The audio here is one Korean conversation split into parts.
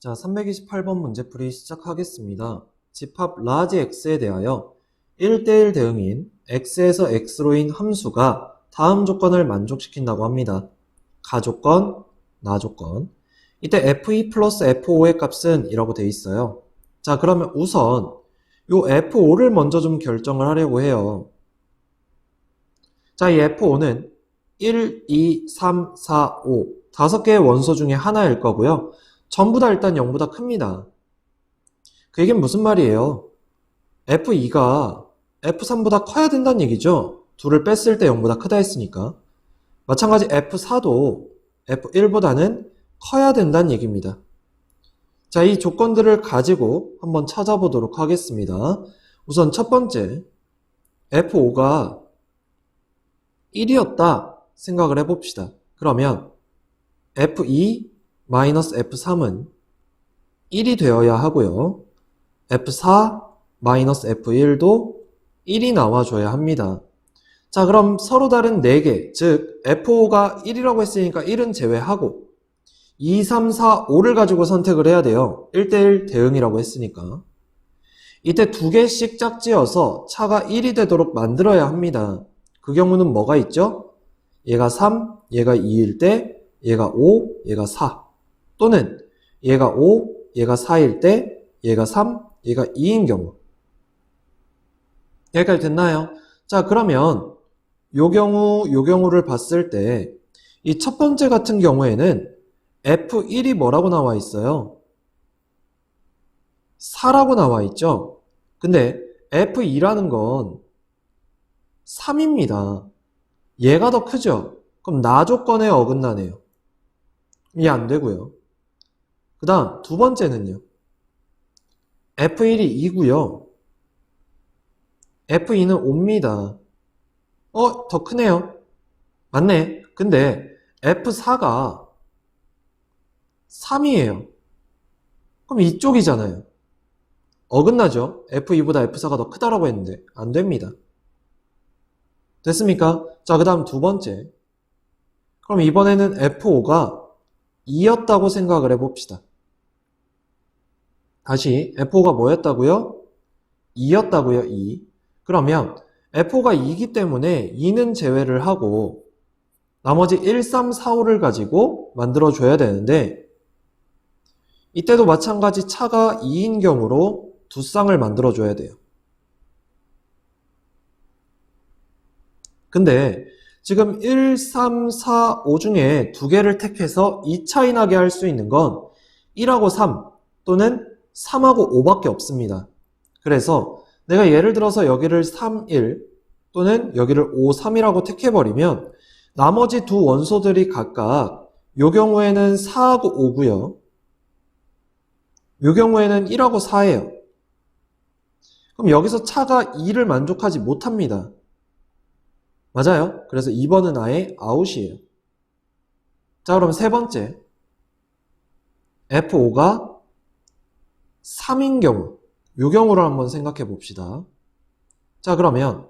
자, 328번 문제풀이 시작하겠습니다. 집합 라지 x에 대하여 1대1 대응인 x에서 x로인 함수가 다음 조건을 만족시킨다고 합니다. 가조건, 나조건. 이때 f2 플러스 f5의 값은 이라고 돼 있어요. 자, 그러면 우선 요 f5를 먼저 좀 결정을 하려고 해요. 자, 이 f5는 1, 2, 3, 4, 5 다섯 개의 원소 중에 하나일 거고요. 전부 다 일단 0보다 큽니다. 그 얘기는 무슨 말이에요? F2가 F3보다 커야 된다는 얘기죠? 둘을 뺐을 때 0보다 크다 했으니까. 마찬가지 F4도 F1보다는 커야 된다는 얘기입니다. 자, 이 조건들을 가지고 한번 찾아보도록 하겠습니다. 우선 첫 번째, F5가 1이었다 생각을 해봅시다. 그러면 F2 마이너스 F3은 1이 되어야 하고요. F4 마이너스 F1도 1이 나와줘야 합니다. 자, 그럼 서로 다른 4개, 즉 F5가 1이라고 했으니까 1은 제외하고 2, 3, 4, 5를 가지고 선택을 해야 돼요. 1대1 대응이라고 했으니까. 이때 두 개씩 짝지어서 차가 1이 되도록 만들어야 합니다. 그 경우는 뭐가 있죠? 얘가 3, 얘가 2일 때, 얘가 5, 얘가 4. 또는 얘가 5, 얘가 4일 때, 얘가 3, 얘가 2인 경우. 여기까지 됐나요? 자, 그러면 요 경우, 요 경우를 봤을 때 이 첫 번째 같은 경우에는 F1이 뭐라고 나와 있어요? 4라고 나와 있죠? 근데 F2라는 건 3입니다. 얘가 더 크죠? 그럼 나 조건에 어긋나네요. 이해 안 되고요. 그 다음 두 번째는요. F1이 2고요. F2는 5입니다. 어, 더 크네요. 맞네. 근데 F4가 3이에요. 그럼 이쪽이잖아요. 어긋나죠? F2보다 F4가 더 크다라고 했는데 안 됩니다. 됐습니까? 자, 그 다음 두 번째. 그럼 이번에는 F5가 2였다고 생각을 해봅시다. 다시 F5가 뭐였다고요? 2였다고요, 2. 그러면 F5가 2이기 때문에 2는 제외를 하고 나머지 1, 3, 4, 5를 가지고 만들어줘야 되는데 이때도 마찬가지 차가 2인 경우로 두 쌍을 만들어줘야 돼요. 근데 지금 1, 3, 4, 5 중에 두 개를 택해서 2차이 나게 할 수 있는 건 1하고 3 또는 3하고 5밖에 없습니다. 그래서 내가 예를 들어서 여기를 3, 1 또는 여기를 5, 3이라고 택해버리면 나머지 두 원소들이 각각 요 경우에는 4하고 5고요. 요 경우에는 1하고 4예요. 그럼 여기서 차가 2를 만족하지 못합니다. 맞아요. 그래서 2번은 아예 아웃이에요. 자, 그럼 세 번째. F5가 3인 경우. 요 경우를 한번 생각해 봅시다. 자, 그러면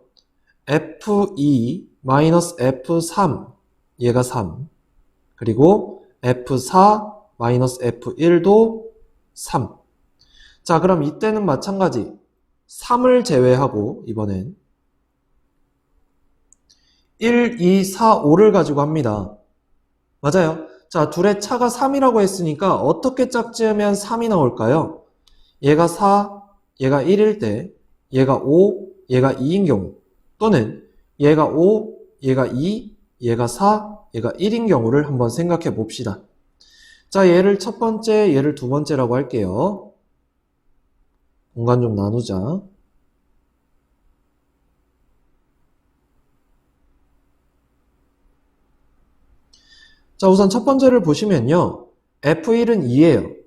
F2 마이너스 F3 얘가 3 그리고 F4 마이너스 F1도 3 자, 그럼 이때는 마찬가지 3을 제외하고 이번엔 1, 2, 4, 5를 가지고 합니다. 맞아요. 자, 둘의 차가 3이라고 했으니까 어떻게 짝지으면 3이 나올까요? 얘가 4, 얘가 1일 때, 얘가 5, 얘가 2인 경우, 또는 얘가 5, 얘가 2, 얘가 4, 얘가 1인 경우를 한번 생각해 봅시다. 자, 얘를 첫 번째, 얘를 두 번째라고 할게요. 공간 좀 나누자. 자, 우선 첫 번째를 보시면요. F1은 2예요.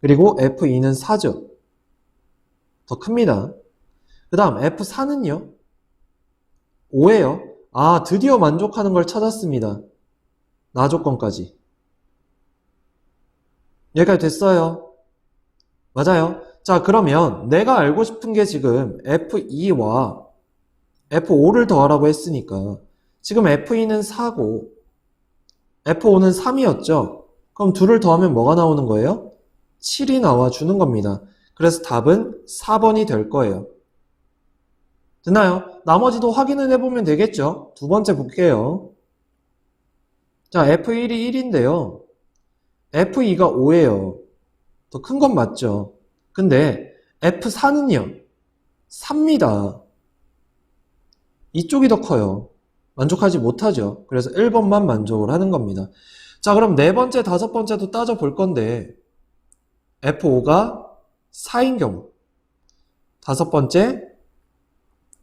그리고 F2는 4죠. 더 큽니다. 그 다음 F4는요. 5예요. 아, 드디어 만족하는 걸 찾았습니다. 나 조건까지. 여기까지 됐어요. 맞아요. 자, 그러면 내가 알고 싶은 게 지금 F2와 F5를 더하라고 했으니까 지금 F2는 4고 F5는 3이었죠. 그럼 둘을 더하면 뭐가 나오는 거예요? 7이 나와주는 겁니다. 그래서 답은 4번이 될 거예요. 됐나요? 나머지도 확인을 해보면 되겠죠? 두 번째 볼게요. 자, F1이 1인데요. F2가 5예요. 더 큰 건 맞죠? 근데 F4는요? 3입니다. 이쪽이 더 커요. 만족하지 못하죠. 그래서 1번만 만족을 하는 겁니다. 자, 그럼 네 번째, 다섯 번째도 따져 볼 건데, F5가 4인 경우. 다섯 번째,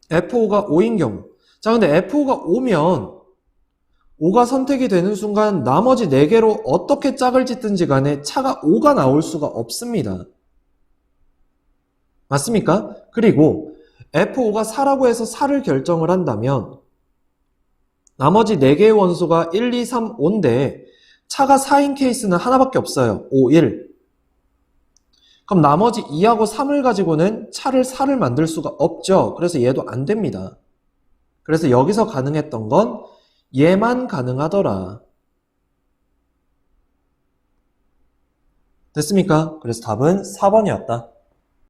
F5가 5인 경우. 자, 근데 F5가 5면, 5가 선택이 되는 순간 나머지 4개로 어떻게 짝을 짓든지 간에 차가 5가 나올 수가 없습니다. 맞습니까? 그리고 F5가 4라고 해서 4를 결정을 한다면 나머지 4개의 원소가 1, 2, 3, 5인데 차가 4인 케이스는 하나밖에 없어요. 5, 1. 그럼 나머지 2하고 3을 가지고는 차를 4를 만들 수가 없죠. 그래서 얘도 안 됩니다. 그래서 여기서 가능했던 건 얘만 가능하더라. 됐습니까? 그래서 답은 4번이었다.